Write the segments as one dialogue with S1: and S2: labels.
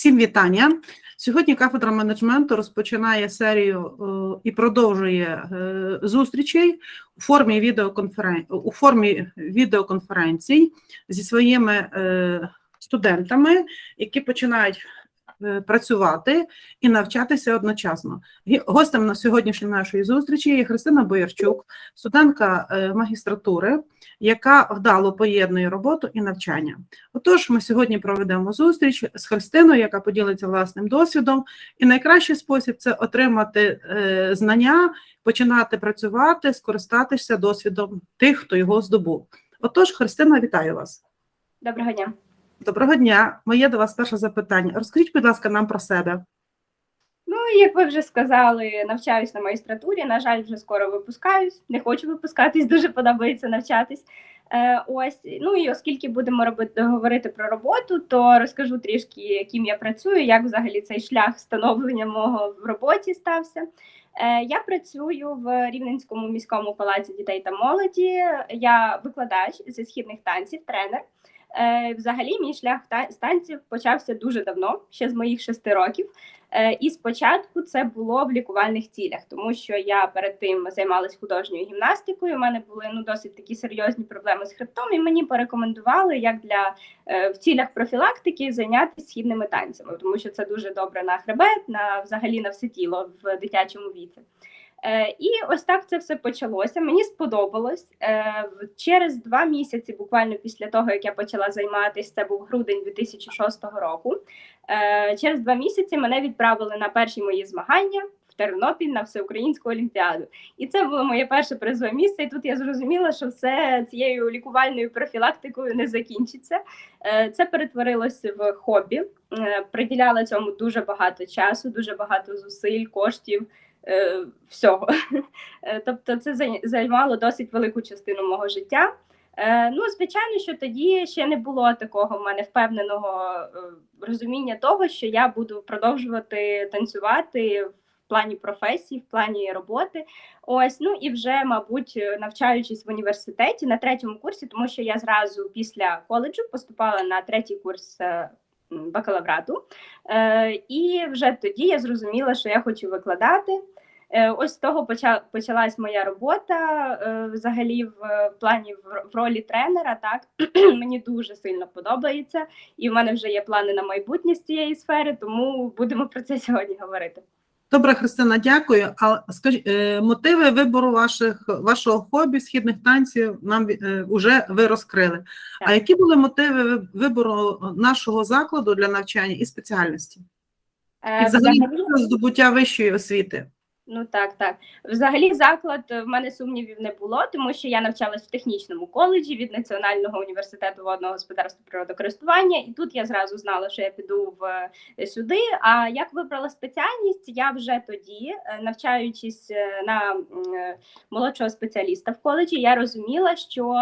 S1: Всім вітання. Сьогодні кафедра менеджменту розпочинає серію е, і продовжує е, зустрічей у формі відеоконферен... у формі відеоконференцій зі своїми е, студентами, які починають працювати і навчатися одночасно. Гостем на сьогоднішньої нашої зустрічі є Христина Боярчук, студентка е, магістратури, яка вдало поєднує роботу і навчання. Отож, ми сьогодні проведемо зустріч з Христиною, яка поділиться власним досвідом. І найкращий спосіб це отримати е, знання, починати працювати, скористатися досвідом тих, хто його здобув. Отож, Христина, вітаю вас.
S2: Доброго дня.
S1: Доброго дня. Моє до вас перше запитання. Розкажіть, будь ласка, нам про себе.
S2: Ну, як ви вже сказали, навчаюсь на магістратурі. На жаль, вже скоро випускаюсь. Не хочу випускатись, дуже подобається навчатись. Е, ось, ну і оскільки будемо робити говорити про роботу, то розкажу трішки, яким я працюю, як взагалі цей шлях становлення мого в роботі стався. Е, я працюю в Рівненському міському палаці дітей та молоді. Я викладач зі східних танців, тренер. Е, взагалі, мій шлях та- з танців почався дуже давно, ще з моїх шести років. Е, І спочатку це було в лікувальних цілях, тому що я перед тим займалась художньою гімнастикою. У мене були ну досить такі серйозні проблеми з хребтом, і мені порекомендували як для е, в цілях профілактики зайнятися східними танцями, тому що це дуже добре на хребет, на взагалі на все тіло в дитячому віці. Е, і ось так це все почалося. Мені сподобалось е, через два місяці, буквально після того як я почала займатися, це був грудень 2006 року. Е, через два місяці мене відправили на перші мої змагання Тернопіль на всеукраїнську олімпіаду. І це було моє перше призове місце. І тут я зрозуміла, що все цією лікувальною профілактикою не закінчиться. Це перетворилося в хобі. Приділяла цьому дуже багато часу, дуже багато зусиль, коштів. Е, Всього, Е, тобто, це займало досить велику частину мого життя. Е, Ну, звичайно, що тоді ще не було такого в мене впевненого розуміння того, що я буду продовжувати танцювати в плані професії, в плані роботи. Ось, ну і вже, мабуть, навчаючись в університеті на третьому курсі, тому що я зразу після коледжу поступала на третій курс. Бакалаврату, е, і вже тоді я зрозуміла, що я хочу викладати. Е, Ось з того поча, почалась моя робота е, взагалі в плані в ролі тренера. Так мені дуже сильно подобається, і в мене вже є плани на майбутнє з цієї сфери, тому будемо про це сьогодні говорити.
S1: Добре, Христина, дякую. А скажіть, е, мотиви вибору ваших вашого хобі східних танців нам е, вже ви розкрили. А які були мотиви вибору нашого закладу для навчання і спеціальності?
S2: Е,
S1: І взагалі
S2: взагалі-
S1: здобуття вищої освіти?
S2: Ну так, так. Взагалі, заклад е, в мене сумнівів не було, тому що я навчалась в технічному коледжі від Національного університету водного господарства природокористування, і тут я зразу знала, що я піду в е, сюди. А як вибрала спеціальність, я вже тоді, е, навчаючись на молодшого спеціаліста в коледжі, я розуміла, що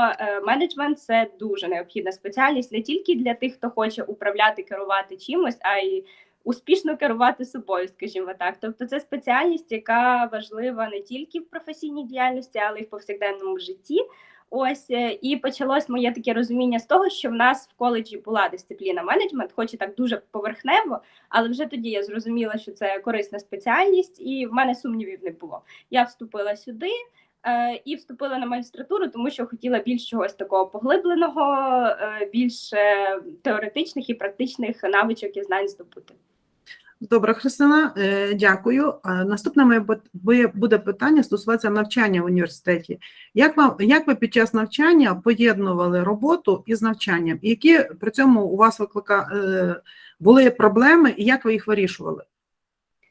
S2: менеджмент це дуже необхідна спеціальність не тільки для тих, хто хоче управляти, керувати чимось, а й успішно керувати собою, скажімо так. Тобто, це спеціальність, яка важлива не тільки в професійній діяльності, але й в повсякденному житті. Ось е, і почалось моє таке розуміння з того, що в нас в коледжі була дисципліна менеджмент, хоч і так дуже поверхнево, але вже тоді я зрозуміла, що це корисна спеціальність, і в мене сумнівів не було. Я вступила сюди. е, І вступила на магістратуру, тому що хотіла більш чогось такого поглибленого, е, більш теоретичних і практичних навичок і знань здобути.
S1: Добре, Христина, е, дякую. Наступне моє буде питання стосуватися навчання в університеті. Як вам як ви під час навчання поєднували роботу із навчанням? Які при цьому у вас виклика е, були проблеми, і як ви їх вирішували?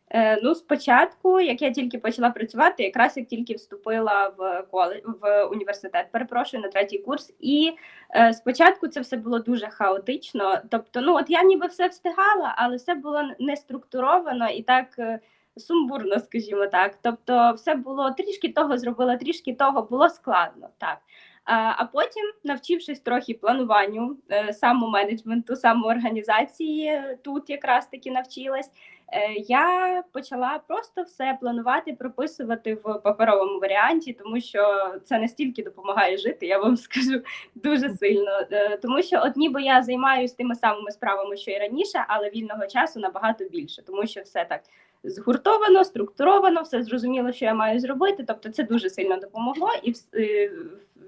S2: Е, ну, спочатку, як я тільки почала працювати, якраз як тільки вступила в коледж, в університет, перепрошую на третій курс, і е, спочатку це все було дуже хаотично. Тобто, ну от я ніби все встигала, але все було не структуровано і так. е, Сумбурно, скажімо так. Тобто, все було трішки того зробила, трішки того було складно. Так. А, потім, навчившись трохи плануванню, е, самоменеджменту, самоорганізації, тут якраз таки навчилась. Е, Я почала просто все планувати, прописувати в паперовому варіанті, тому що це настільки допомагає жити, я вам скажу дуже сильно. Е, Тому що от ніби я займаюся тими самими справами, що і раніше, але вільного часу набагато більше, тому що все так згуртовано, структуровано, все зрозуміло, що я маю зробити. Тобто, це дуже сильно допомогло, і е,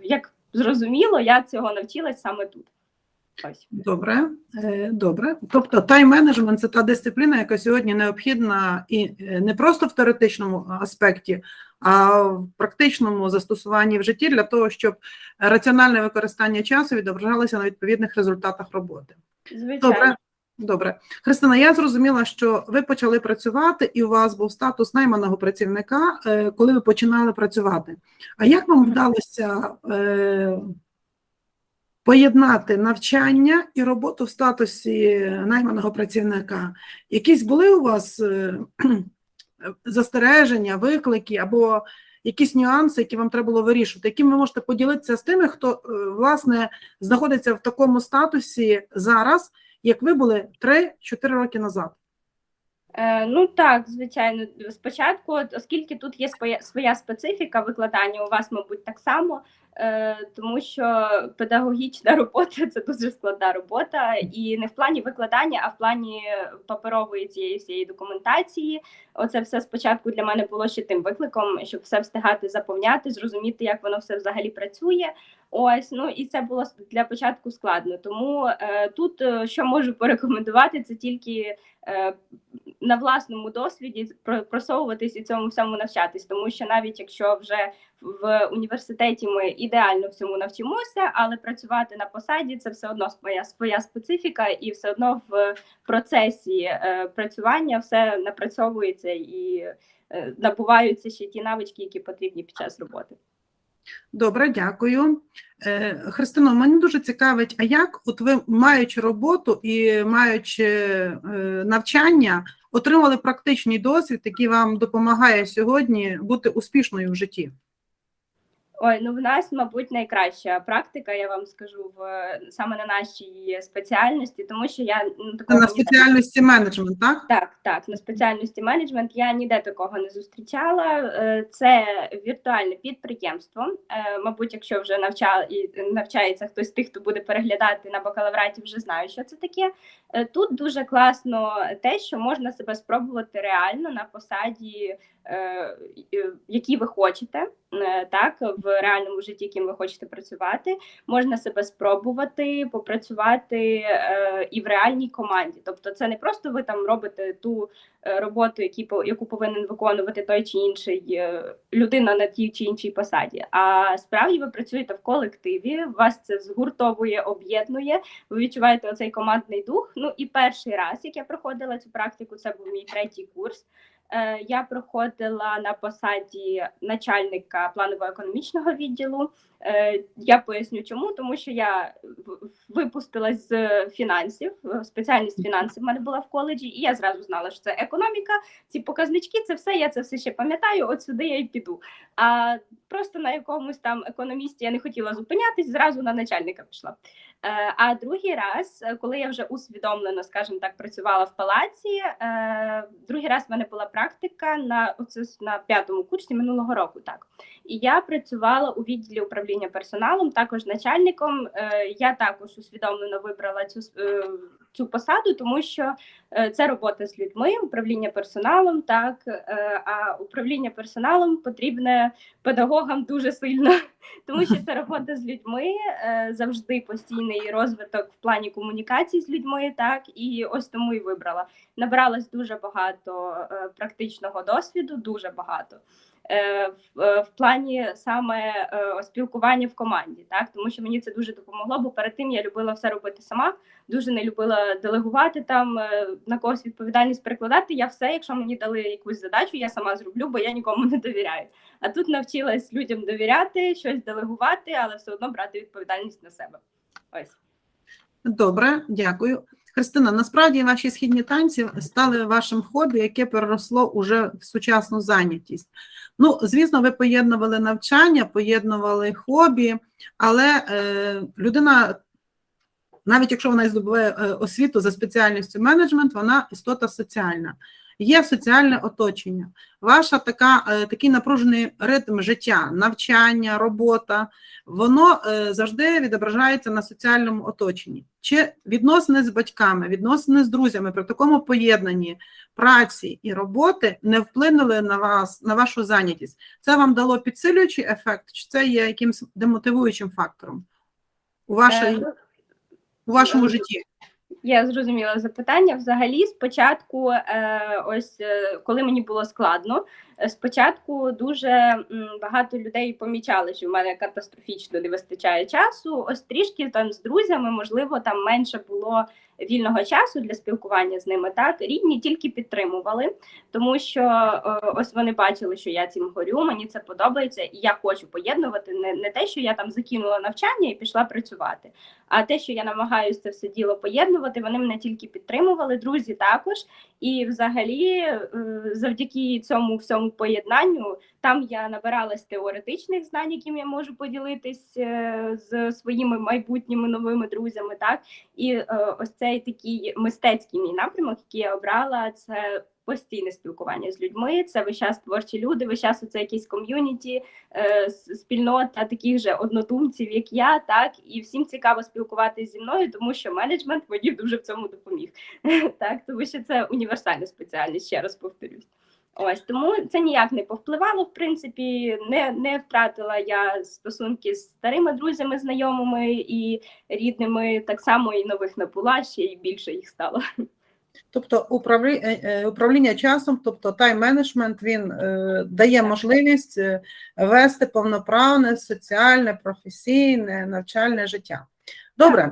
S2: як зрозуміло, я цього навчилась саме тут. Ось.
S1: Добре, е, добре. Тобто тайм-менеджмент це та дисципліна, яка сьогодні необхідна і е, не просто в теоретичному аспекті, а в практичному застосуванні в житті для того, щоб раціональне використання часу відображалося на відповідних результатах роботи.
S2: Звичайно.
S1: Добре. Добре, Христина, я зрозуміла, що ви почали працювати, і у вас був статус найманого працівника, е, коли ви починали працювати. А як вам вдалося поєднати навчання і роботу в статусі найманого працівника? Якісь були у вас е, застереження, виклики або якісь нюанси, які вам треба було вирішувати? Яким ви можете поділитися з тими, хто е, власне знаходиться в такому статусі зараз? як ви були 3-4 роки назад.
S2: Е, ну так, звичайно, спочатку, оскільки тут є своя, своя специфіка викладання, у вас, мабуть, так само, е, тому що педагогічна робота це дуже складна робота, і не в плані викладання, а в плані паперової цієї всієї документації. Оце все спочатку для мене було ще тим викликом, щоб все встигати заповняти, зрозуміти, як воно все взагалі працює. Ось ну і це було для початку складно. Тому е, тут е, що можу порекомендувати, це тільки е, на власному досвіді про- просовуватись і цьому всьому навчатись, тому що навіть якщо вже в університеті ми ідеально всьому навчимося, але працювати на посаді це все одно своя своя специфіка, і все одно в процесі е, працювання все напрацьовується і е, набуваються ще ті навички, які потрібні під час роботи.
S1: Добре, дякую. Е, Христино, мені дуже цікавить, а як от ви, маючи роботу і маючи е, навчання, отримали практичний досвід, який вам допомагає сьогодні бути успішною в житті?
S2: Ой, ну в нас, мабуть, найкраща практика, я вам скажу, в саме на нашій спеціальності, тому що я ну, такого
S1: на спеціальності менеджмент, так?
S2: Так, так, на спеціальності менеджмент я ніде такого не зустрічала. Е, Це віртуальне підприємство. Е, Мабуть, якщо вже навчав і навчається хтось з тих, хто буде переглядати на бакалавраті, вже знає, що це таке. Е, Тут дуже класно те, що можна себе спробувати реально на посаді, е, е, ви хочете, е, так в реальному житті, яким ви хочете працювати. Можна себе спробувати попрацювати і в реальній команді. Тобто, це не просто ви там робите ту роботу, яку повинен виконувати той чи інший людина на тій чи іншій посаді. А справді ви працюєте в колективі, вас це згуртовує, об'єднує. Ви відчуваєте оцей командний дух. Ну і перший раз, як я проходила цю практику, це був мій третій курс. Е, Я проходила на посаді начальника планово-економічного відділу. Е, Я поясню, чому, тому що я випустилась з фінансів, е, спеціальність фінансів в мене була в коледжі, і я зразу знала, що це економіка, ці показнички, це все, я це все ще пам'ятаю, от сюди я й піду. А просто на якомусь там економісті я не хотіла зупинятись, зразу на начальника пішла. Е, А другий раз, е, коли я вже усвідомлено, скажімо так, працювала в палаці, е, другий раз в мене була практика на оце на п'ятому курсі минулого року. Так і я працювала у відділі управління персоналом, також начальником. Я також усвідомлено вибрала цю цю посаду, тому що е, це робота з людьми, управління персоналом. Так е, а управління персоналом потрібне педагогам дуже сильно, тому що це робота з людьми, е, завжди постійний розвиток в плані комунікації з людьми. Так і ось тому і вибрала. Набралась дуже багато практичного досвіду, дуже багато. Е, В, е, плані саме е, спілкування в команді, так тому що мені це дуже допомогло, бо перед тим я любила все робити сама, дуже не любила делегувати там на когось відповідальність перекладати. Я все, якщо мені дали якусь задачу, я сама зроблю, бо я нікому не довіряю. А тут навчилась людям довіряти, щось делегувати, але все одно брати відповідальність на себе. Ось.
S1: Добре, дякую. Христина, насправді ваші східні танці стали вашим хобі, яке переросло уже в сучасну зайнятість. Ну, звісно, ви поєднували навчання, поєднували хобі, але е, людина, навіть якщо вона здобуває е, освіту за спеціальністю менеджмент, вона істота соціальна. Є соціальне оточення. Ваша така, е, такий напружений ритм життя, навчання, робота, воно е, завжди відображається на соціальному оточенні. Чи відносини з батьками, відносини з друзями при такому поєднанні праці і роботи не вплинули на вас, на вашу зайнятість? Це вам дало підсилюючий ефект, чи це є якимось демотивуючим фактором у, вашій,
S2: Е,
S1: у вашому житті?
S2: Я зрозуміла запитання. Взагалі, спочатку, е, ось е, коли мені було складно, е, спочатку дуже багато людей помічали, що в мене катастрофічно не вистачає часу. Ось трішки там з друзями, можливо, там менше було вільного часу для спілкування з ними. Так рідні тільки підтримували, тому що е, ось вони бачили, що я цим горю, мені це подобається, і я хочу поєднувати не, не те, що я там закинула навчання і пішла працювати. А те, що я намагаюся це все діло поєднувати, вони мене тільки підтримували, друзі також. І взагалі, е, завдяки цьому всьому поєднанню, там я набиралась теоретичних знань, яким я можу поділитись е, з своїми майбутніми новими друзями. Так і ось цей такий мистецький мій напрямок, який я обрала, це. Постійне спілкування з людьми, це весь час творчі люди, весь час це якісь ком'юніті, е, спільнота таких же однодумців, як я, так і всім цікаво спілкуватися зі мною, тому що менеджмент мені дуже в цьому допоміг. Так, тому що це універсальна спеціальність, ще раз повторюсь. Ось тому це ніяк не повпливало. В принципі, не, не втратила я стосунки з старими друзями, знайомими і рідними. Так само і нових набула, ще й більше їх стало.
S1: Тобто е, е, управління часом, тобто тайм-менеджмент, він е, дає можливість вести повноправне соціальне, професійне, навчальне життя. Добре,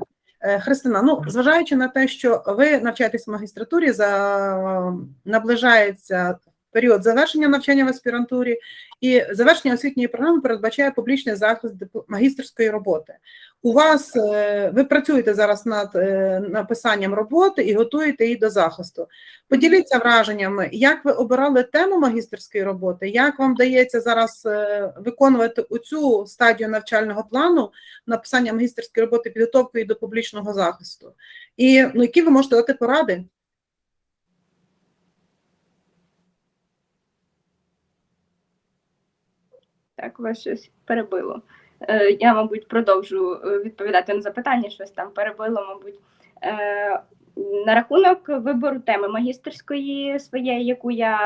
S1: Христина, ну зважаючи на те, що ви навчаєтесь в магістратурі, за наближається період завершення навчання в аспірантурі, і завершення освітньої програми передбачає публічний захист магістерської роботи. У вас е, ви працюєте зараз над е, написанням роботи і готуєте її до захисту. Поділіться враженнями, як ви обирали тему магістерської роботи, як вам вдається зараз е, виконувати цю стадію навчального плану написання магістерської роботи, підготовкою до публічного захисту, і ну, які ви можете дати поради?
S2: Так, вас щось перебило. Е, я, мабуть, продовжу е, відповідати на запитання, щось там перебило, мабуть. Е, на рахунок вибору теми магістерської своєї, яку я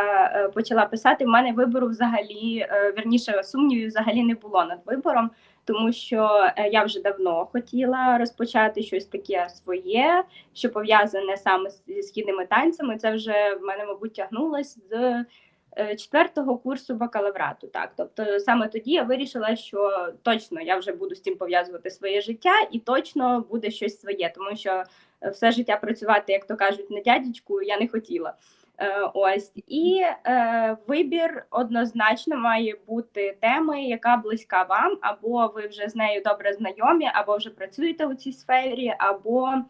S2: почала писати, в мене вибору взагалі, е, верніше сумнівів взагалі не було над вибором, тому що я вже давно хотіла розпочати щось таке своє, що пов'язане саме зі східними танцями. Це вже в мене, мабуть, тягнулось з четвертого курсу бакалаврату. Так, тобто саме тоді я вирішила, що точно я вже буду з цим пов'язувати своє життя, і точно буде щось своє, тому що е, все життя працювати, як то кажуть, на дядечку я не хотіла. Е, Ось і е, вибір однозначно має бути теми, яка близька вам, або ви вже з нею добре знайомі, або вже працюєте у цій сфері, або е, е,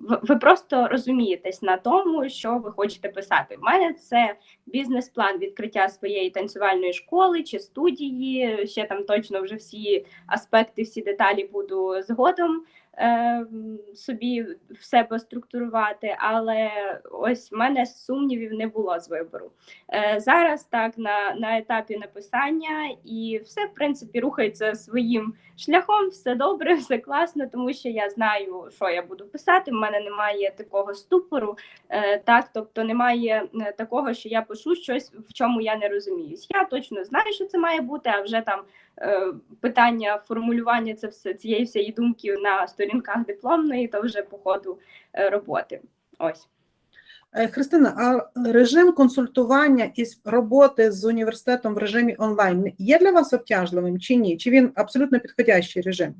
S2: ви ви просто розумієтесь на тому, що ви хочете писати. В мене це бізнес-план відкриття своєї танцювальної школи чи студії. Ще там точно вже всі аспекти, всі деталі буду згодом е, собі в себе структурувати. Але ось в мене сумнівів не було з вибору. Е, зараз так на, на етапі написання, і все в принципі рухається своїм шляхом. Все добре, все класно, тому що я знаю, що я буду писати. В мене немає такого ступору, е, так тобто немає е, такого, що я пишу щось, в чому я не розуміюсь. Я точно знаю, що це має бути, а вже там питання формулювання це все цієї всієї думки на сторінках дипломної, то вже по ходу е, роботи. Ось.
S1: Е, Христина, а режим консультування і роботи з університетом в режимі онлайн є для вас обтяжливим чи ні? Чи він абсолютно підходящий режим?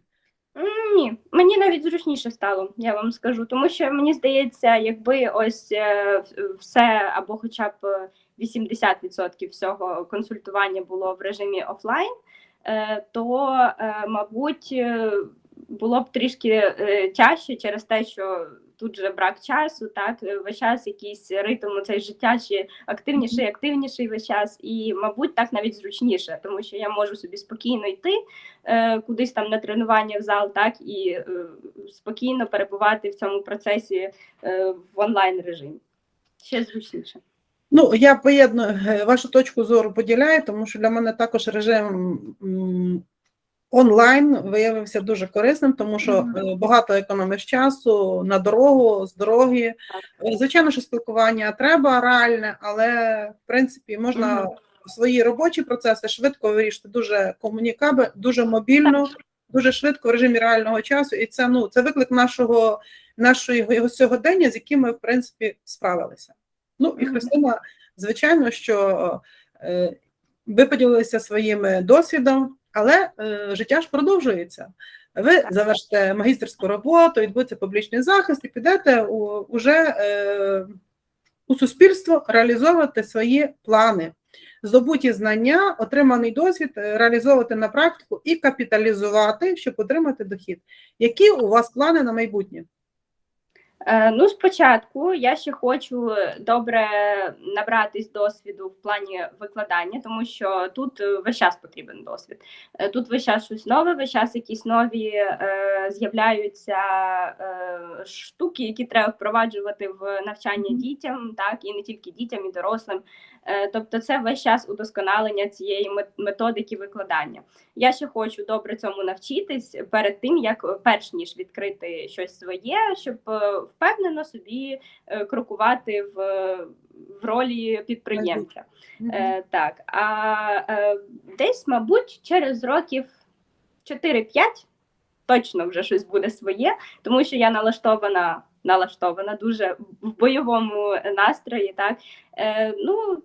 S2: Ні, мені навіть зручніше стало, я вам скажу, тому що мені здається, якби ось е, все або хоча б е, 80% всього консультування було в режимі офлайн, то, мабуть, було б трішки е, тяжче через те, що тут же брак часу, так е, весь час якийсь ритм у цей життя ще активніший, активніший весь час, і, мабуть, так навіть зручніше, тому що я можу собі спокійно йти е, кудись там на тренування в зал, так і е, спокійно перебувати в цьому процесі е, в онлайн режимі. Ще зручніше.
S1: Ну, я поєдную вашу точку зору поділяю, тому що для мене також режим онлайн виявився дуже корисним, тому що е, багато економиш часу на дорогу, з дороги. Е, Звичайно, що спілкування треба реальне, але в принципі можна свої робочі процеси швидко вирішити дуже комунікабельно, дуже мобільно, дуже швидко в режимі реального часу. І це ну це виклик нашого нашої його сьогодення, з яким ми в принципі справилися. Ну і Христина, звичайно, що е, ви поділилися своїм досвідом, але е, життя ж продовжується. Ви завершите магістерську роботу, відбудеться публічний захист і підете у, уже е, у суспільство реалізовувати свої плани, здобуті знання, отриманий досвід, е, реалізовувати на практику і капіталізувати, щоб отримати дохід. Які у вас плани на майбутнє?
S2: Е, Ну, спочатку я ще хочу добре набратись досвіду в плані викладання, тому що тут е, весь час потрібен досвід. Е, Тут весь час щось нове, весь час якісь нові е, з'являються е, штуки, які треба впроваджувати в навчання дітям, так і не тільки дітям, і дорослим. Е, Тобто, це весь час удосконалення цієї мет- методики викладання. Я ще хочу добре цьому навчитись перед тим, як е, перш ніж відкрити щось своє, щоб е, впевнено собі крокувати в, в ролі підприємця. Так, а десь, мабуть, через років 4-5 точно вже щось буде своє, тому що я налаштована, налаштована дуже в бойовому настрої. Так е, ну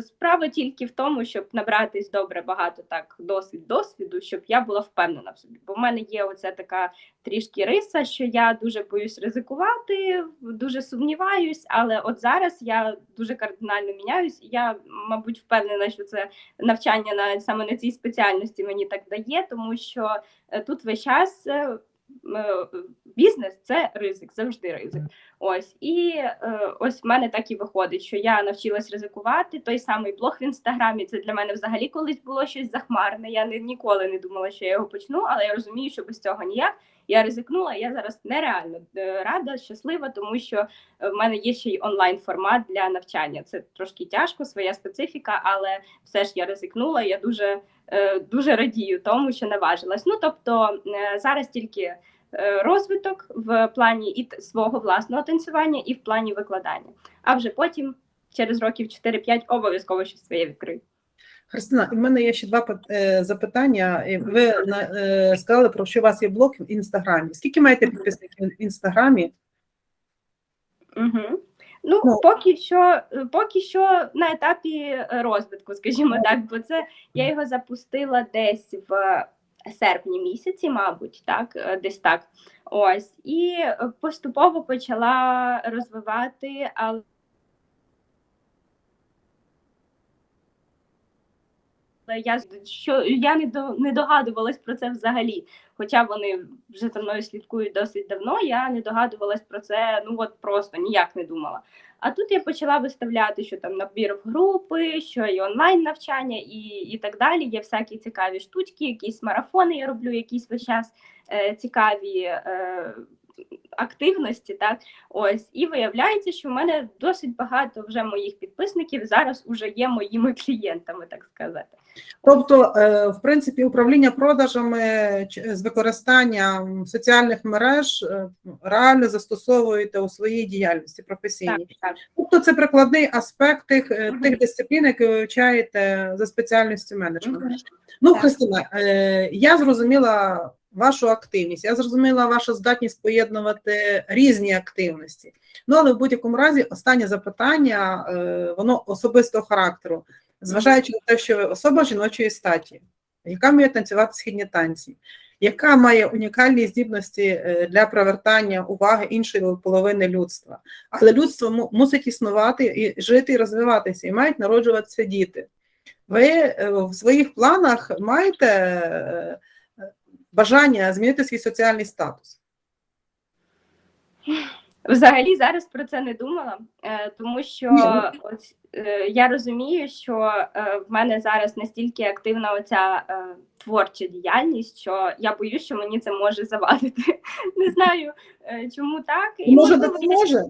S2: справа тільки в тому, щоб набратись добре багато так досвід досвіду, щоб я була впевнена в собі. Бо в мене є оця така трішки риса, що я дуже боюсь ризикувати, дуже сумніваюсь, але от зараз я дуже кардинально міняюсь. Я, мабуть, впевнена, що це навчання на саме на цій спеціальності мені так дає, тому що е, тут весь час е, бізнес це ризик, завжди ризик. Ось і е, ось в мене так і виходить, що я навчилась ризикувати. Той самий блог в інстаграмі. Це для мене взагалі колись було щось захмарне. Я не ніколи не думала, що я його почну, але я розумію, що без цього ніяк. Я ризикнула. Я зараз нереально е, рада, щаслива, тому що е, в мене є ще й онлайн формат для навчання. Це трошки тяжко, своя специфіка, але все ж я ризикнула. Я дуже е, дуже радію тому, що наважилась. Ну тобто е, зараз тільки е, розвиток в плані і свого власного танцювання, і в плані викладання. А вже потім, через років 4-5, обов'язково щось своє відкрию.
S1: Христина, в мене є ще два е, запитання. Ви е, сказали про що у вас є блог в інстаграмі. Скільки маєте підписників в інстаграмі?
S2: Угу. Ну,
S1: Ну.
S2: поки що, поки що на етапі е, розвитку, скажімо так, бо це я його запустила десь в серпні місяці, мабуть, так, е, десь так. Ось, і е, поступово почала розвивати, але. Але я що я не до не догадувалась про це взагалі. Хоча вони вже за мною слідкують досить давно. Я не догадувалась про це. Ну от просто ніяк не думала. А тут я почала виставляти, що там набір в групи, що і онлайн навчання, і, і так далі. Є всякі цікаві штучки, якісь марафони я роблю, якісь весь час е, цікаві е, активності. Так ось і виявляється, що в мене досить багато вже моїх підписників зараз уже є моїми клієнтами, так сказати.
S1: Тобто, е, в принципі, управління продажами з використанням соціальних мереж е, реально застосовуєте у своїй діяльності
S2: Так,
S1: професійній.
S2: так.
S1: Тобто, це прикладний аспект тих,
S2: Мгм.
S1: тих дисциплін, які ви вивчаєте за спеціальністю менеджменту.
S2: Мгм.
S1: Ну,
S2: Так.
S1: Христина, я зрозуміла вашу активність, я зрозуміла вашу здатність поєднувати різні активності. Ну, але в будь-якому разі, останнє запитання, е, воно особистого характеру, зважаючи на те, що ви особа жіночої статі, яка вміє танцювати східні танці, яка має унікальні здібності е, для привертання уваги іншої половини людства. Але людство мусить існувати і жити і розвиватися, і мають народжуватися діти. Ви е, в своїх планах маєте бажання змінити свій соціальний статус?
S2: Взагалі зараз про це не думала, е, тому що ось, е, я розумію, що е, в мене зараз настільки активна оця творча діяльність, що я боюсь, що мені це може завадити. Не знаю чому так. І,
S1: Може, допоможе?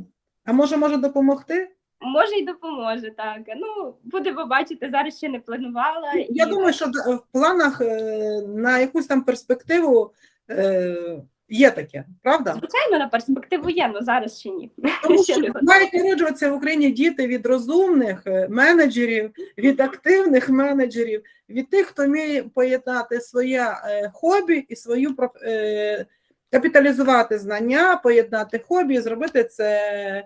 S1: А може, може допомогти?
S2: Може й допоможе так. Ну будемо бачити, зараз ще не планувала.
S1: Я
S2: і-
S1: думаю, що в планах е, на якусь там перспективу е, є таке, правда?
S2: звичайно на перспективу є, але зараз ще ні.
S1: Тому що мають народжуватися в Україні діти від розумних е, менеджерів, від активних менеджерів, від тих, хто вміє поєднати своє е, хобі і свою е, капіталізувати знання, поєднати хобі і зробити це е,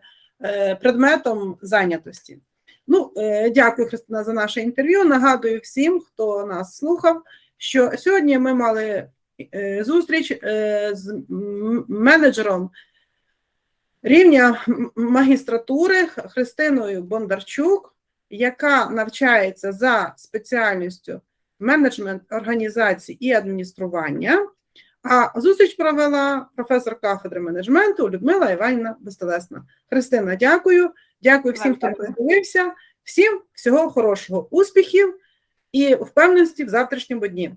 S1: предметом зайнятості. Ну, е, дякую, Христина, за наше інтерв'ю. Нагадую всім, хто нас слухав, що сьогодні ми мали е, зустріч е, з менеджером рівня магістратури Христиною Бондарчук, яка навчається за спеціальністю менеджмент організації і адміністрування. А зустріч провела професор кафедри менеджменту Людмила Іванівна Безтелесна. Христина, дякую. Дякую всім, хто подивився. Всім всього хорошого, успіхів і впевненості в завтрашньому дні.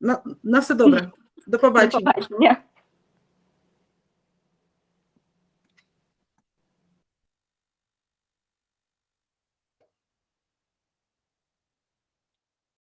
S1: На, на все добре. До
S2: До
S1: побачення.
S2: побачення.